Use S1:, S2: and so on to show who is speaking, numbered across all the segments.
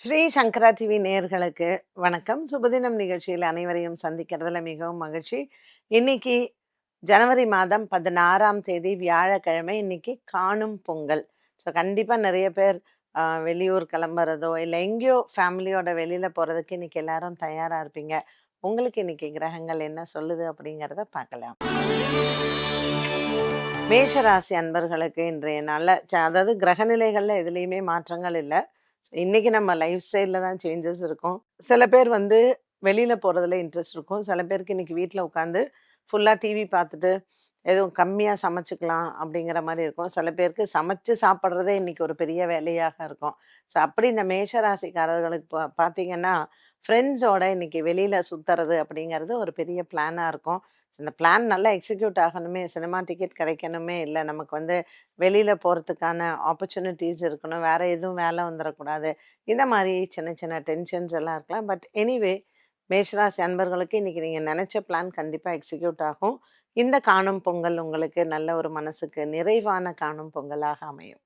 S1: ஸ்ரீ சங்கரா TV நேயர்களுக்கு வணக்கம். சுபதினம் நிகழ்ச்சியில் அனைவரையும் சந்திக்கிறதுல மிகவும் மகிழ்ச்சி. இன்னைக்கு ஜனவரி மாதம் பதினாறாம் தேதி வியாழக்கிழமை இன்னைக்கு காணும் பொங்கல். ஸோ கண்டிப்பாக நிறைய பேர் வெளியூர் கிளம்புறதோ இல்லை எங்கேயோ ஃபேமிலியோட வெளியில் போகிறதுக்கு இன்னைக்கு எல்லாரும் தயாராக இருப்பீங்க. உங்களுக்கு இன்னைக்கு கிரகங்கள் என்ன சொல்லுது அப்படிங்கிறத பார்க்கலாம். மேஷராசி அன்பர்களுக்கு இன்றைய நாளில் அதாவது கிரகநிலைகளில் எதுலேயுமே மாற்றங்கள் இல்லை. இன்னைக்கு நம்ம லைஃப் ஸ்டைலில் தான் சேஞ்சஸ் இருக்கும். சில பேர் வந்து வெளியில் போகிறதுல இன்ட்ரெஸ்ட் இருக்கும். சில பேருக்கு இன்னைக்கு வீட்டில் உட்காந்து ஃபுல்லாக டிவி பார்த்துட்டு எதுவும் கம்மியாக சமைச்சுக்கலாம் அப்படிங்கிற மாதிரி இருக்கும். சில பேருக்கு சமைச்சு சாப்பிட்றதே இன்னைக்கு ஒரு பெரிய வேலையாக இருக்கும். ஸோ அப்படி இந்த மேஷ ராசிக்காரர்களுக்கு பா பார்த்தீங்கன்னா ஃப்ரெண்ட்ஸோட இன்னைக்கு வெளியில் சுற்றுறது அப்படிங்கிறது ஒரு பெரிய பிளானாக இருக்கும். இந்த பிளான் நல்லா எக்ஸிக்யூட் ஆகணுமே சினிமா டிக்கெட் கிடைக்கணுமே இல்லை நமக்கு வந்து வெளியில் போகிறதுக்கான ஆப்பர்ச்சுனிட்டிஸ் இருக்கணும் வேறு எதுவும் வேலை வந்துடக்கூடாது இந்த மாதிரி சின்ன சின்ன டென்ஷன்ஸ் எல்லாம் இருக்கலாம். பட் எனிவே மேஷராசி அன்பர்களுக்கு இன்றைக்கி நீங்கள் நினச்ச பிளான் கண்டிப்பாக எக்ஸிக்யூட் ஆகும். இந்த காணும் பொங்கல் உங்களுக்கு நல்ல ஒரு மனசுக்கு நிறைவான காணும் பொங்கலாக அமையும்.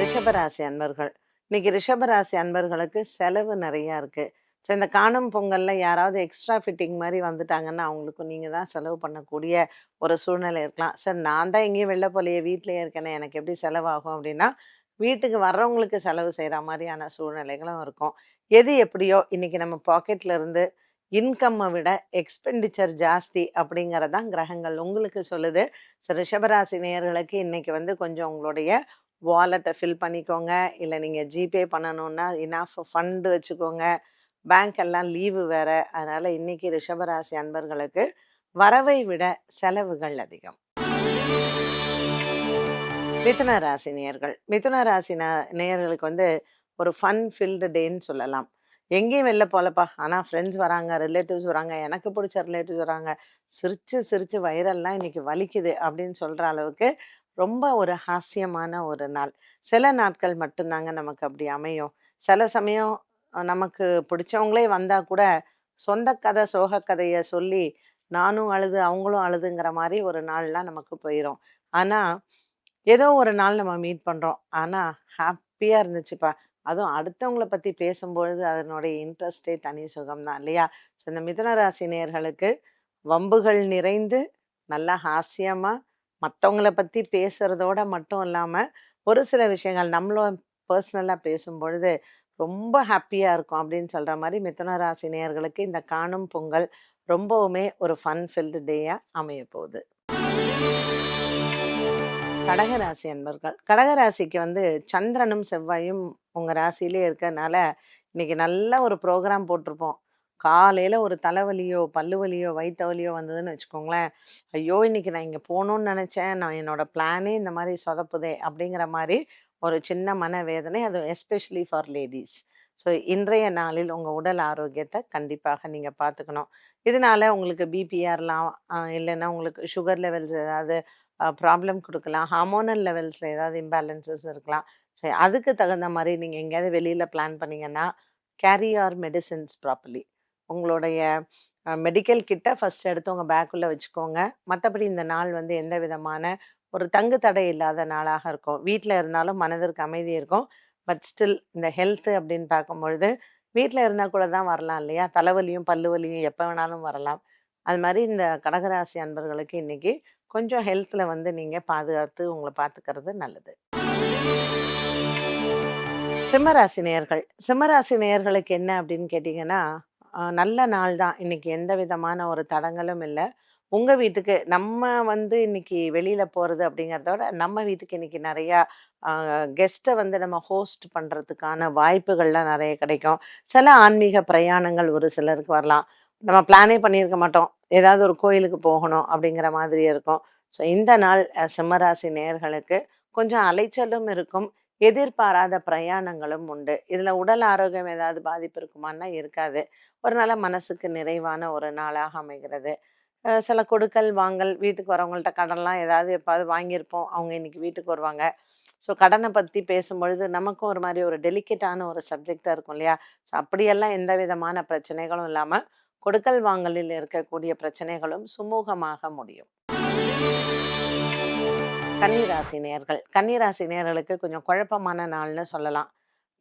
S1: ரிஷபராசி அன்பர்கள் இன்னைக்கு ரிஷபராசி அன்பர்களுக்கு செலவு நிறையா இருக்குது ஸோ இந்த காணும் பொங்கலில் யாராவது எக்ஸ்ட்ரா ஃபிட்டிங் மாதிரி வந்துட்டாங்கன்னா அவங்களுக்கு நீங்கள் தான் செலவு பண்ணக்கூடிய ஒரு சூழ்நிலை இருக்கலாம். சார் நான் தான் எங்கேயும் வெளில போலையே வீட்டிலேயே இருக்கேனே எனக்கு எப்படி செலவாகும் அப்படின்னா வீட்டுக்கு வர்றவங்களுக்கு செலவு செய்கிற மாதிரியான சூழ்நிலைகளும் இருக்கும். எது எப்படியோ இன்றைக்கி நம்ம பாக்கெட்டில் இருந்து இன்கம்மை விட எக்ஸ்பெண்டிச்சர் ஜாஸ்தி அப்படிங்கிறதான் கிரகங்கள் உங்களுக்கு சொல்லுது. ஸோ ரிஷபராசி நேயர்களுக்கு இன்றைக்கி வந்து கொஞ்சம் உங்களுடைய வாலெட்டை ஃபில் பண்ணிக்கோங்க. இல்லை நீங்கள் ஜிபே பண்ணணுன்னா இனாஃப் ஃபண்டு வச்சுக்கோங்க. பேங்க் எல்லாம் லீவு வேற. அதனால இன்னைக்கு ரிஷபராசி அன்பர்களுக்கு வரவை விட செலவுகள் அதிகம். மிதுன ராசி நேயர்கள். மிதுன ராசி நேயர்களுக்கு வந்து ஒரு ஃபன் ஃபில்டு டேன்னு சொல்லலாம். எங்கேயும் வெளில போகலப்பா ஆனால் ஃப்ரெண்ட்ஸ் வராங்க ரிலேட்டிவ்ஸ் வராங்க எனக்கு பிடிச்ச ரிலேட்டிவ்ஸ் வராங்க. சிரித்து சிரித்து வைரல்லாம் இன்னைக்கு வலிக்குது அப்படின்னு சொல்கிற அளவுக்கு ரொம்ப ஒரு ஹாஸ்யமான ஒரு நாள். சில நாட்கள் மட்டும்தாங்க நமக்கு அப்படி அமையும். சில சமயம் நமக்கு பிடிச்சவங்களே வந்தால் கூட சொந்த கதை சோக கதையை சொல்லி நானும் அழுது அவங்களும் அழுதுங்கிற மாதிரி ஒரு நாள்லாம் நமக்கு போயிடும் ஆனால் ஏதோ ஒரு நாள் நம்ம மீட் பண்ணுறோம் ஆனால் ஹாப்பியாக இருந்துச்சுப்பா. அதுவும் அடுத்தவங்கள பற்றி பேசும்பொழுது அதனுடைய இன்ட்ரெஸ்டே தனி சுகம்தான் இல்லையா? ஸோ இந்த மிதுன ராசினியர்களுக்கு வம்புகள் நிறைந்து நல்லா ஹாஸ்யமாக மற்றவங்கள பற்றி பேசுகிறதோட மட்டும் இல்லாமல் ஒரு சில விஷயங்கள் நம்மளும் பர்சனலாக பேசும்பொழுது ரொம்ப ஹாப்பியாக இருக்கும் அப்படின்னு சொல்கிற மாதிரி மிதுன ராசி நேயர்களுக்கு இந்த காணும் பொங்கல் ரொம்பவுமே ஒரு ஃபன் ஃபில்டு டேயாக அமைய போகுது. கடகராசி அன்பர்கள் கடகராசிக்கு வந்து சந்திரனும் செவ்வாயும் உங்கள் ராசியிலே இருக்கறனால இன்னைக்கு நல்ல ஒரு ப்ரோக்ராம் போட்டிருப்போம். காலையில் ஒரு தலைவலியோ பல்லு வலியோ வயிற்று வலியோ வந்ததுன்னு வச்சுக்கோங்களேன். ஐயோ இன்னைக்கு நான் இங்கே போகணும்னு நினச்சேன். நான் என்னோட பிளானே இந்த மாதிரி சொதப்புதே அப்படிங்கிற மாதிரி ஒரு சின்ன மனவேதனை அது எஸ்பெஷலி ஃபார் லேடிஸ் ஸோ இன்றைய நாளில் உங்கள் உடல் ஆரோக்கியத்தை கண்டிப்பாக நீங்கள் பார்த்துக்கணும். இதனால உங்களுக்கு பிபிஆர்லாம் இல்லைன்னா உங்களுக்கு சுகர் லெவல்ஸ் ஏதாவது ப்ராப்ளம் கொடுக்கலாம். ஹார்மோனல் லெவல்ஸில் ஏதாவது இம்பேலன்சஸ் இருக்கலாம். ஸோ அதுக்கு தகுந்த மாதிரி நீங்கள் எங்கேயாவது வெளியில் பிளான் பண்ணிங்கன்னா கேரி ஆர் மெடிசின்ஸ் ப்ராப்பர்லி உங்களுடைய மெடிக்கல் கிட்ட ஃபஸ்ட் எடுத்து உங்கள் பேக்குள்ளே வச்சுக்கோங்க. மற்றபடி இந்த நாள் வந்து எந்த விதமான ஒரு தங்கு தடை இல்லாத நாளாக இருக்கும். வீட்டில் இருந்தாலும் மனதிற்கு அமைதி இருக்கும். பட் ஸ்டில் இந்த ஹெல்த்து அப்படின்னு பார்க்கும்பொழுது வீட்டில் இருந்தால் கூட தான் வரலாம் இல்லையா? தலைவலியும் பல்லு வலியும் எப்போ வேணாலும் வரலாம். அது மாதிரி இந்த கடகராசி அன்பர்களுக்கு இன்னைக்கு கொஞ்சம் ஹெல்த்தில் வந்து நீங்கள் பாதுகாத்து உங்களை பார்த்துக்கிறது நல்லது. சிம்மராசி நேயர்கள். சிம்மராசி நேயர்களுக்கு என்ன அப்படின்னு கேட்டிங்கன்னா நல்ல நாள் தான். இன்றைக்கி எந்த விதமான ஒரு தடங்களும் இல்லை. உங்கள் வீட்டுக்கு நம்ம வந்து இன்னைக்கு வெளியில் போகிறது அப்படிங்கிறத விட நம்ம வீட்டுக்கு இன்னைக்கு நிறையா கெஸ்ட்டை வந்து நம்ம ஹோஸ்ட் பண்ணுறதுக்கான வாய்ப்புகள்லாம் நிறைய கிடைக்கும். சில ஆன்மீக பிரயாணங்கள் ஒரு சிலருக்கு வரலாம். நம்ம பிளானே பண்ணியிருக்க மாட்டோம். ஏதாவது ஒரு கோயிலுக்கு போகணும் அப்படிங்கிற மாதிரி இருக்கும். ஸோ இந்த நாள் சிம்மராசி நேயர்களுக்கு கொஞ்சம் அலைச்சலும் இருக்கும். எதிர்பாராத பிரயாணங்களும் உண்டு. இதில் உடல் ஆரோக்கியம் ஏதாவது பாதிப்பு இருக்குமான்னா இருக்காது. ஒரு நல்ல மனசுக்கு நிறைவான ஒரு நாளாக அமைகிறது. சில கொடுக்கல் வாங்கல் வீட்டுக்கு வரவங்கள்ட்ட கடன்லாம் ஏதாவது எப்பாவது வாங்கியிருப்போம். அவங்க இன்னைக்கு வீட்டுக்கு வருவாங்க. ஸோ கடனை பற்றி பேசும்பொழுது நமக்கும் ஒரு மாதிரி ஒரு டெலிகேட்டான ஒரு சப்ஜெக்டாக இருக்கும் இல்லையா? ஸோ அப்படியெல்லாம் எந்த விதமான பிரச்சனைகளும் இல்லாமல் கொடுக்கல் வாங்கலில் இருக்கக்கூடிய பிரச்சனைகளும் சுமூகமாக முடியும். கன்னிராசி நேர்கள். கன்னிராசி நேர்களுக்கு கொஞ்சம் குழப்பமான நாள்னு சொல்லலாம்.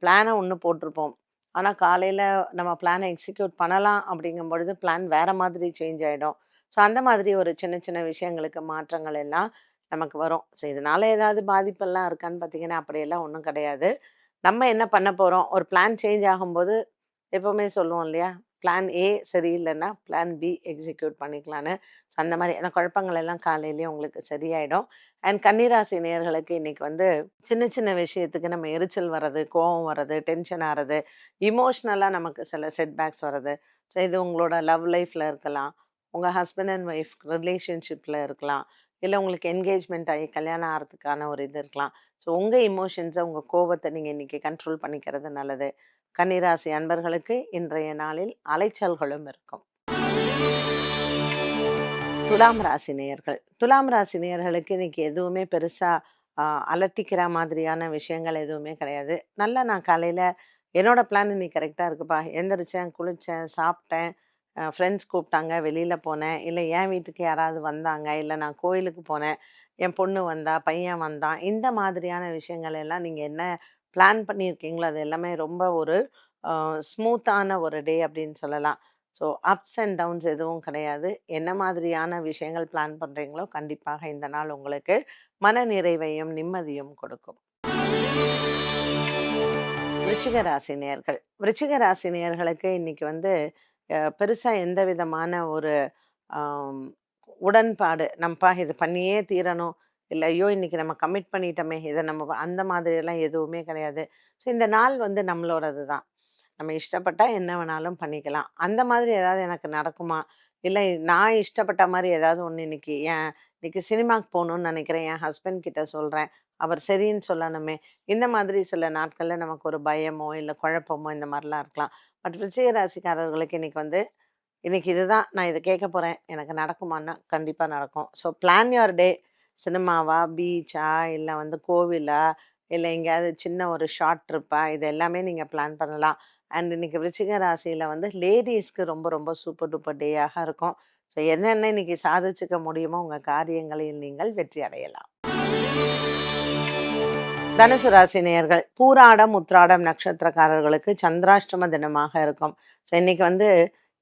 S1: பிளானை ஒன்று போட்டிருப்போம். ஆனால் காலையில் நம்ம பிளானை எக்ஸிக்யூட் பண்ணலாம் அப்படிங்கும் பொழுது பிளான் வேறு மாதிரி சேஞ்ச் ஆகிடும் ஸோ அந்த மாதிரி ஒரு சின்ன சின்ன விஷயங்களுக்கு மாற்றங்கள் எல்லாம் நமக்கு வரும். ஸோ இதனால ஏதாவது பாதிப்பெல்லாம் இருக்கான்னு பார்த்தீங்கன்னா அப்படியெல்லாம் ஒன்றும் கிடையாது. நம்ம என்ன பண்ண போகிறோம் ஒரு பிளான் சேஞ்ச் ஆகும்போது எப்போவுமே சொல்லுவோம் இல்லையா? பிளான் ஏ சரியில்லைன்னா பிளான் பி எக்ஸிக்யூட் பண்ணிக்கலான்னு ஸோ அந்த மாதிரி அந்த குழப்பங்கள் எல்லாம் காலையிலேயே உங்களுக்கு சரியாயிடும். அண்ட் கன்னிராசி நேர்களுக்கு இன்றைக்கி வந்து சின்ன சின்ன விஷயத்துக்கு நம்ம எரிச்சல் வர்றது கோவம் வர்றது டென்ஷன் ஆகிறது இமோஷ்னலாக நமக்கு சில செட்பேக்ஸ் வர்றது. ஸோ இது உங்களோட லவ் லைஃப்பில் இருக்கலாம். உங்கள் ஹஸ்பண்ட் அண்ட் ஒய்ஃப் ரிலேஷன்ஷிப்பில் இருக்கலாம். இல்லை உங்களுக்கு என்கேஜ்மெண்ட் ஆகி கல்யாணம் ஆகிறதுக்கான ஒரு இது இருக்கலாம். ஸோ உங்கள் இமோஷன்ஸை உங்கள் கோவத்தை நீங்கள் இன்றைக்கி கண்ட்ரோல் பண்ணிக்கிறது நல்லது. கன்னிராசி அன்பர்களுக்கு இன்றைய நாளில் அலைச்சல்களும் இருக்கும். துலாம் ராசி நேயர்கள். துலாம் ராசி நேயர்களுக்கு இன்றைக்கி எதுவுமே பெருசாக அலட்டிக்கிற மாதிரியான விஷயங்கள் எதுவுமே கிடையாது. நல்லா நான் காலையில் என்னோட பிளான் இன்னைக்கு கரெக்டாக இருக்குப்பா. எந்திரிச்சேன் குளித்தேன் சாப்பிட்டேன். ஃப்ரெண்ட்ஸ் கூப்பிட்டாங்க வெளியில் போனேன். இல்லை என் வீட்டுக்கு யாராவது வந்தாங்க? இல்லை நான் கோயிலுக்கு போனேன். என் பொண்ணு வந்தா பையன் வந்தான் இந்த மாதிரியான விஷயங்கள் எல்லாம் நீங்கள் என்ன பிளான் பண்ணியிருக்கீங்களோ அது எல்லாமே ரொம்ப ஒரு ஸ்மூத்தான ஒரு டே அப்படின்னு சொல்லலாம். ஸோ அப்ஸ் அண்ட் டவுன்ஸ் எதுவும் கிடையாது. என்ன மாதிரியான விஷயங்கள் பிளான் பண்ணுறீங்களோ கண்டிப்பாக இந்த நாள் உங்களுக்கு மன நிறைவையும் நிம்மதியும் கொடுக்கும். விருச்சிக ராசி நேர்கள் விருச்சிக ராசி நேர்களுக்கு இன்னைக்கு வந்து பெருசாக எந்த விதமான ஒரு உடன்பாடு நம்மப்பா இது பண்ணியே தீரணும். இல்லை ஐயோ இன்றைக்கி நம்ம கமிட் பண்ணிட்டோமே இதை நம்ம வ- அந்த மாதிரியெல்லாம் எதுவுமே கிடையாது. ஸோ இந்த நாள் வந்து நம்மளோடது தான். நம்ம இஷ்டப்பட்டால் என்ன வேணாலும் பண்ணிக்கலாம். அந்த மாதிரி ஏதாவது எனக்கு நடக்குமா? இல்லை நான் இஷ்டப்பட்ட மாதிரி ஏதாவது ஒன்று இன்னைக்கு ஏன் இன்னைக்கு சினிமாக்கு போகணும்னு நினைக்கிறேன். என் ஹஸ்பண்ட் கிட்ட சொல்கிறேன் அவர் சரின்னு சொல்லணுமே. இந்த மாதிரி சில நாட்களில் நமக்கு ஒரு பயமோ இல்லை குழப்பமோ இந்த மாதிரிலாம் இருக்கலாம். பட் விருச்சிக ராசிக்காரர்களுக்கு இன்னைக்கு வந்து இன்றைக்கி இதுதான் நான் இதை கேட்க போகிறேன் எனக்கு நடக்குமான்னா கண்டிப்பாக நடக்கும். So plan your day. சினிமாவா பீச்சா இல்லை வந்து கோவிலா இல்லை எங்கேயாவது சின்ன ஒரு ஷார்ட் ட்ரிப்பா? இது எல்லாமே நீங்கள் பிளான் பண்ணலாம். அண்ட் இன்னைக்கு விருச்சிக ராசியில் வந்து லேடிஸ்க்கு ரொம்ப ரொம்ப சூப்பர் டூப்பர் டேயாக இருக்கும். ஸோ என்னென்ன இன்னைக்கு சாதிச்சுக்க முடியுமோ உங்கள் காரியங்களில் நீங்கள் வெற்றி அடையலாம். தனுசு ராசி நேயர்கள் பூராடம் உத்ராடம் நட்சத்திரக்காரர்களுக்கு சந்திராஷ்டம தினமாக இருக்கும். ஸோ இன்னைக்கு வந்து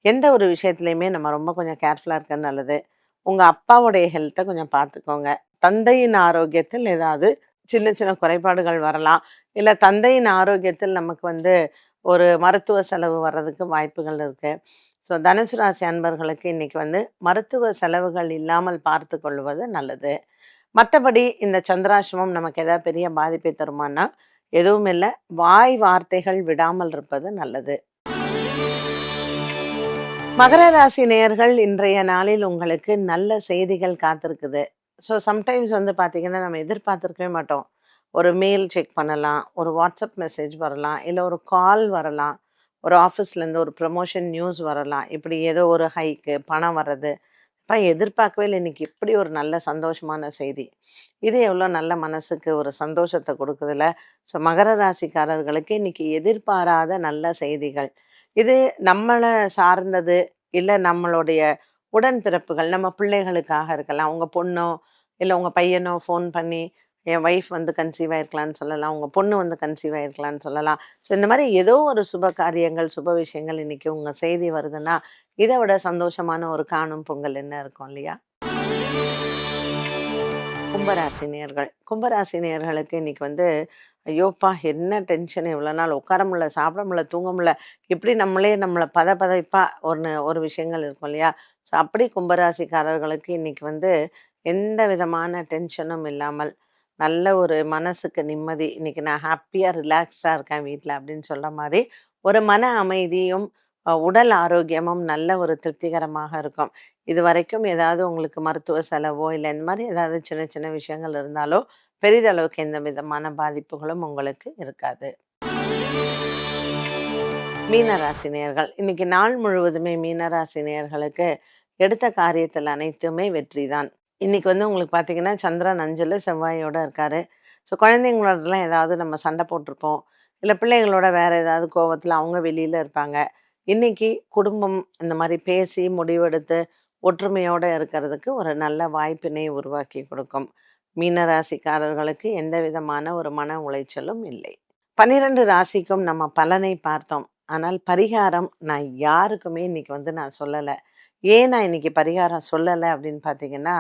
S1: எந்த ஒரு விஷயத்துலையுமே நம்ம ரொம்ப கொஞ்சம் கேர்ஃபுல்லாக இருக்கிறது நல்லது. உங்கள் அப்பாவுடைய ஹெல்த்தை கொஞ்சம் பார்த்துக்கோங்க. தந்தையின் ஆரோக்கியத்தில் ஏதாவது சின்ன சின்ன குறைபாடுகள் வரலாம். இல்லை தந்தையின் ஆரோக்கியத்தில் நமக்கு வந்து ஒரு மருத்துவ செலவு வர்றதுக்கு வாய்ப்புகள் இருக்கு. ஸோ தனுசு ராசி அன்பர்களுக்கு இன்னைக்கு வந்து மருத்துவ செலவுகள் இல்லாமல் பார்த்து கொள்வது நல்லது. மற்றபடி இந்த சந்திராசிரமம் நமக்கு எதாவது பெரிய பாதிப்பை தருமானா எதுவும் இல்லை. வாய் வார்த்தைகள் விடாமல் இருப்பது நல்லது. மகர ராசி நேயர்கள் இன்றைய நாளில் உங்களுக்கு நல்ல செய்திகள் காத்திருக்குது. ஸோ சம்டைம்ஸ் வந்து பார்த்தீங்கன்னா நம்ம எதிர்பார்த்துருக்கவே மாட்டோம். ஒரு மெயில் செக் பண்ணலாம் ஒரு வாட்ஸ்அப் மெசேஜ் வரலாம் இல்லை ஒரு கால் வரலாம். ஒரு ஆஃபீஸ்லேருந்து ஒரு ப்ரமோஷன் நியூஸ் வரலாம். இப்படி ஏதோ ஒரு ஹைக்கு பணம் வர்றது அப்போ எதிர்பார்க்கவே இல்லை. இன்னைக்கு இப்படி ஒரு நல்ல சந்தோஷமான செய்தி. இது எவ்வளோ நல்ல மனசுக்கு ஒரு சந்தோஷத்தை கொடுக்குதுல ஸோ மகர ராசிக்காரர்களுக்கு இன்னைக்கு எதிர்பாராத நல்ல செய்திகள். இது நம்மளை சார்ந்தது இல்லை நம்மளுடைய உடன்பிறப்புகள் நம்ம பிள்ளைகளுக்காக இருக்கலாம். உங்கள் பொண்ணோ இல்லை உங்கள் பையனோ ஃபோன் பண்ணி என் ஒய்ஃப் வந்து கன்சீவ் ஆயிருக்கலான்னு சொல்லலாம். உங்கள் பொண்ணு வந்து கன்சீவ் ஆயிருக்கலாம்னு சொல்லலாம். ஸோ இந்த மாதிரி ஏதோ ஒரு சுப காரியங்கள் சுப விஷயங்கள் இன்றைக்கி உங்கள் செய்தி வருதுன்னா இதை விட சந்தோஷமான ஒரு காணும் பொங்கல் என்ன இருக்கும் இல்லையா? கும்பராசினியர்கள். கும்பராசினியர்களுக்கு இன்னைக்கு வந்து ஐயோப்பா என்ன டென்ஷன் இவ்வளோ நாள் உட்கார முடியல சாப்பிட முடியல தூங்க முடியல. இப்படி நம்மளே நம்மளை பத பதைப்பா ஒன்று ஒரு விஷயங்கள் இருக்கும் இல்லையா? ஸோ அப்படி கும்பராசிக்காரர்களுக்கு இன்னைக்கு வந்து எந்த விதமான டென்ஷனும் இல்லாமல் நல்ல ஒரு மனசுக்கு நிம்மதி. இன்னைக்கு நான் ஹாப்பியாக ரிலாக்ஸ்டாக இருக்கேன் வீட்டில் அப்படின்னு சொல்கிற மாதிரி ஒரு மன அமைதியும் உடல் ஆரோக்கியமும் நல்ல ஒரு திருப்திகரமாக இருக்கும். இது வரைக்கும் ஏதாவது உங்களுக்கு மருத்துவ செலவோ இல்லை இந்த மாதிரி ஏதாவது சின்ன சின்ன விஷயங்கள் இருந்தாலோ பெரிதளவுக்கு எந்த விதமான பாதிப்புகளும் உங்களுக்கு இருக்காது. மீனராசினியர்கள் இன்னைக்கு நாள் முழுவதுமே மீனராசினியர்களுக்கு எடுத்த காரியத்தில் அனைத்துமே வெற்றி தான் இன்றைக்கி வந்து உங்களுக்கு பார்த்தீங்கன்னா சந்திரன் அஞ்சில் செவ்வாயோட இருக்கார். ஸோ குழந்தைங்களோடலாம் ஏதாவது நம்ம சண்டை போட்டிருப்போம். இல்லை பிள்ளைங்களோட வேறு ஏதாவது கோவத்தில் அவங்க வெளியில் இருப்பாங்க. இன்னைக்கு குடும்பம் இந்த மாதிரி பேசி முடிவெடுத்து ஒற்றுமையோடு இருக்கிறதுக்கு ஒரு நல்ல வாய்ப்பினை உருவாக்கி கொடுக்கும். மீனராசிக்காரர்களுக்கு எந்த விதமான ஒரு மன உளைச்சலும் இல்லை. 12 ராசிக்கும் நம்ம பலனை பார்த்தோம். ஆனால் பரிகாரம் நான் யாருக்குமே இன்னைக்கு வந்து நான் சொல்லலை. ஏன் நான் இன்றைக்கி பரிகாரம் சொல்லலை அப்படின்னு பார்த்தீங்கன்னா,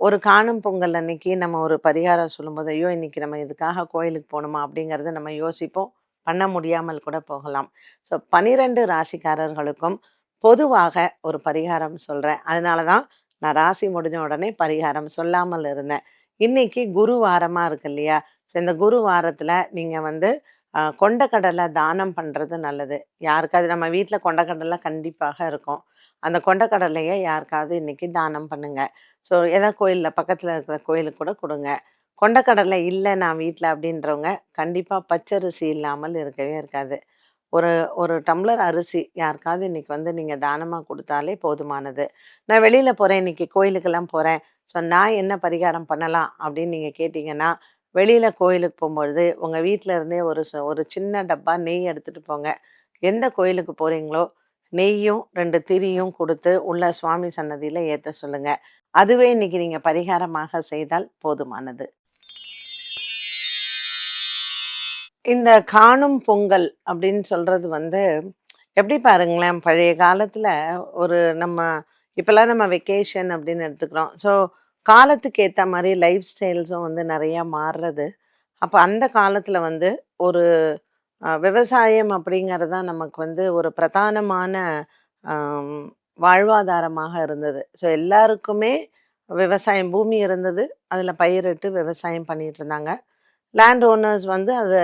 S1: ஒரு காணும் பொங்கல் அன்னைக்கு நம்ம ஒரு பரிகாரம் சொல்லும்போது, ஐயோ! இன்றைக்கி நம்ம இதுக்காக கோயிலுக்கு போகணுமா அப்படிங்கிறத நம்ம யோசிப்போம். பண்ண முடியாமல் கூட போகலாம். ஸோ 12 ராசிக்காரர்களுக்கும் பொதுவாக ஒரு பரிகாரம் சொல்கிறேன் அதனால தான் நான் ராசி முடிஞ்ச உடனே பரிகாரம் சொல்லாமல் இருந்தேன். இன்னைக்கு குரு வாரமாக இருக்கு இல்லையா? ஸோ இந்த குரு வாரத்தில் நீங்கள் வந்து கொண்டைக்கடலை தானம் பண்ணுறது நல்லது. யாருக்காவது நம்ம வீட்டில் கொண்டக்கடலை கண்டிப்பாக இருக்கும். அந்த கொண்டக்கடலையை யாருக்காவது இன்னைக்கு தானம் பண்ணுங்க. ஸோ ஏதாவது கோயிலில் பக்கத்தில் இருக்கிற கோயிலுக்கு கூட கொடுங்க கொண்டைக்கடலை இல்லை நான் வீட்டில் அப்படின்றவங்க, கண்டிப்பாக பச்சரிசி இல்லாமல் இருக்கவே இருக்காது. ஒரு ஒரு டம்ளர் அரிசி யாருக்காவது இன்னைக்கு வந்து நீங்கள் தானமாக கொடுத்தாலே போதுமானது. நான் வெளியில் போகிறேன் இன்னைக்கு கோயிலுக்கெல்லாம் போகிறேன் ஸோ நான் என்ன பரிகாரம் பண்ணலாம் அப்படின்னு நீங்கள் கேட்டிங்கன்னா வெளியில் கோயிலுக்கு போகும்பொழுது உங்கள் வீட்டில் இருந்தே ஒரு ச ஒரு சின்ன டப்பா நெய் எடுத்துகிட்டு போங்க. எந்த கோயிலுக்கு போகிறீங்களோ நெய்யும் ரெண்டு திரியும் கொடுத்து உள்ள சுவாமி சன்னதியில் ஏற்ற சொல்லுங்கள் அதுவே இன்னைக்கு நீங்கள் பரிகாரமாக செய்தால் போதுமானது. இந்த காணும் பொங்கல் அப்படின்னு சொல்கிறது வந்து, எப்படி பாருங்களேன், பழைய காலத்தில் ஒரு நம்ம இப்போல்லாம் நம்ம வெக்கேஷன் அப்படின்னு எடுத்துக்கிறோம். ஸோ காலத்துக்கு மாதிரி லைஃப் ஸ்டைல்ஸும் வந்து நிறையா மாறுறது. அப்போ அந்த காலத்தில் வந்து ஒரு விவசாயம் அப்படிங்கிறது தான் நமக்கு வந்து ஒரு பிரதானமான வாழ்வாதாரமாக இருந்தது. ஸோ எல்லாருக்குமே விவசாயம் பூமி இருந்தது. அதில் பயிரிட்டு விவசாயம் பண்ணிட்டு இருந்தாங்க. லேண்ட் ஓனர்ஸ் வந்து அதை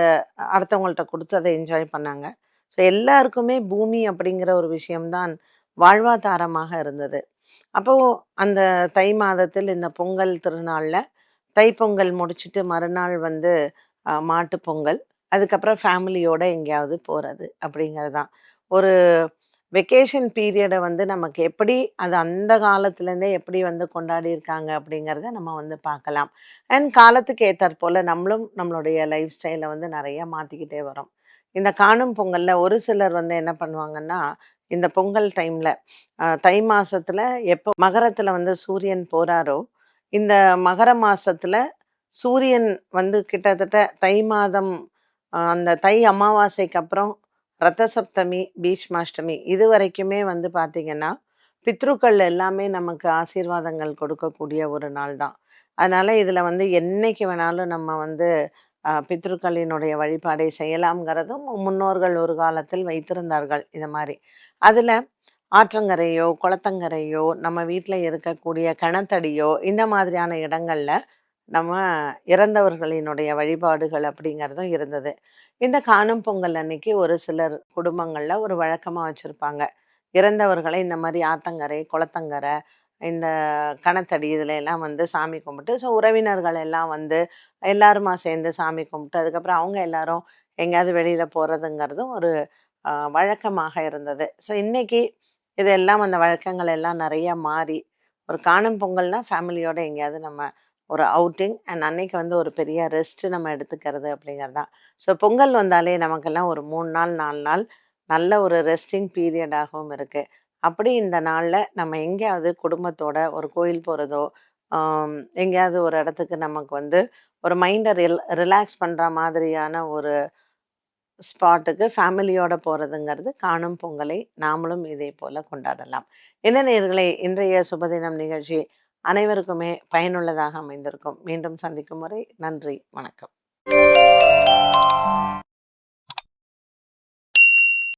S1: அடுத்தவங்கள்ட்ட கொடுத்து அதை என்ஜாய் பண்ணாங்க. ஸோ எல்லாருக்குமே பூமி அப்படிங்கிற ஒரு விஷயம் தான் வாழ்வாதாரமாக இருந்தது. அப்போது அந்த தை மாதத்தில் இந்த பொங்கல் திருநாளில் தைப்பொங்கல் முடிச்சுட்டு மறுநாள் வந்து மாட்டு பொங்கல். அதுக்கப்புறம் ஃபேமிலியோடு எங்கேயாவது போகிறது அப்படிங்கிறது தான். ஒரு வெக்கேஷன் பீரியடை வந்து நமக்கு எப்படி அது அந்த காலத்துலேருந்தே எப்படி வந்து கொண்டாடியிருக்காங்க அப்படிங்கிறத நம்ம வந்து பார்க்கலாம். அண்ட் காலத்துக்கு ஏத்தாற்போல நம்மளும் நம்மளுடைய லைஃப் ஸ்டைலை வந்து நிறைய மாத்திக்கிட்டே வரோம். இந்த காணும் பொங்கலில் ஒரு சிலர் வந்து என்ன பண்ணுவாங்கன்னா, இந்த பொங்கல் டைமில் தை மாதத்தில் எப்போ மகரத்தில் வந்து சூரியன் போகிறாரோ இந்த மகர மாதத்தில் சூரியன் வந்து கிட்டத்தட்ட தை மாதம் அந்த தை அமாவாசைக்கு அப்புறம் ரத்த சப்தமி, பீஷ்மாஷ்டமி இதுவரைக்குமே வந்து பார்த்தீங்கன்னா, பித்ருக்கள் எல்லாமே நமக்கு ஆசீர்வாதங்கள் கொடுக்கக்கூடிய ஒரு நாள் தான். அதனால் இதில் வந்து என்னைக்கு வேணாலும் நம்ம வந்து பித்ருக்களினுடைய வழிபாடை செய்யலாம்ங்கிறதும் முன்னோர்கள் ஒரு காலத்தில் வைத்திருந்தார்கள் இது மாதிரி அதில் ஆற்றங்கரையோ, குளத்தங்கரையோ, நம்ம வீட்டில் இருக்கக்கூடிய கிணத்தடியோ இந்த மாதிரியான இடங்களில் நம்ம இறந்தவர்களினுடைய வழிபாடுகள் அப்படிங்கிறதும் இருந்தது. இந்த காணும் பொங்கல் அன்னைக்கு ஒரு சிலர் குடும்பங்களில் ஒரு வழக்கமாக வச்சுருப்பாங்க இறந்தவர்களை இந்த மாதிரி ஆத்தங்கரை, குளத்தங்கரை, இந்த கணத்தடி இதில் எல்லாம் வந்து சாமி கும்பிட்டு, ஸோ உறவினர்கள் எல்லாம் வந்து எல்லாருமா சேர்ந்து சாமி கும்பிட்டு, அதுக்கப்புறம் அவங்க எல்லாரும் எங்கேயாவது வெளியில் போகிறதுங்கிறதும் ஒரு வழக்கமாக இருந்தது. ஸோ இன்றைக்கி இதெல்லாம் அந்த வழக்கங்கள் எல்லாம் நிறைய மாறி, ஒரு காணும் பொங்கல்னால் ஃபேமிலியோடு எங்கேயாவது நம்ம ஒரு அவுட்டிங் அண்ட் அன்னைக்கு வந்து ஒரு பெரிய ரெஸ்ட்டு நம்ம எடுத்துக்கிறது அப்படிங்கிறது தான். ஸோ பொங்கல் வந்தாலே நமக்கெல்லாம் ஒரு மூணு நாள், நாலு நாள் நல்ல ஒரு ரெஸ்டிங் பீரியடாகவும் இருக்குது அப்படி இந்த நாளில் நம்ம எங்கேயாவது குடும்பத்தோட ஒரு கோயில் போகிறதோ எங்கேயாவது ஒரு இடத்துக்கு நமக்கு வந்து ஒரு மைண்டை ரில் ரிலாக்ஸ் பண்ணுற மாதிரியான ஒரு ஸ்பாட்டுக்கு ஃபேமிலியோட போகிறதுங்கிறது காணும் பொங்கலை நாமளும் இதே போல் கொண்டாடலாம். என்ன நேர்களை இன்றைய சுபதினம் நிகழ்ச்சி அனைவருக்குமே பயனுள்ளதாக அமைந்திருக்கும். மீண்டும் சந்திக்கும் வரை நன்றி, வணக்கம்.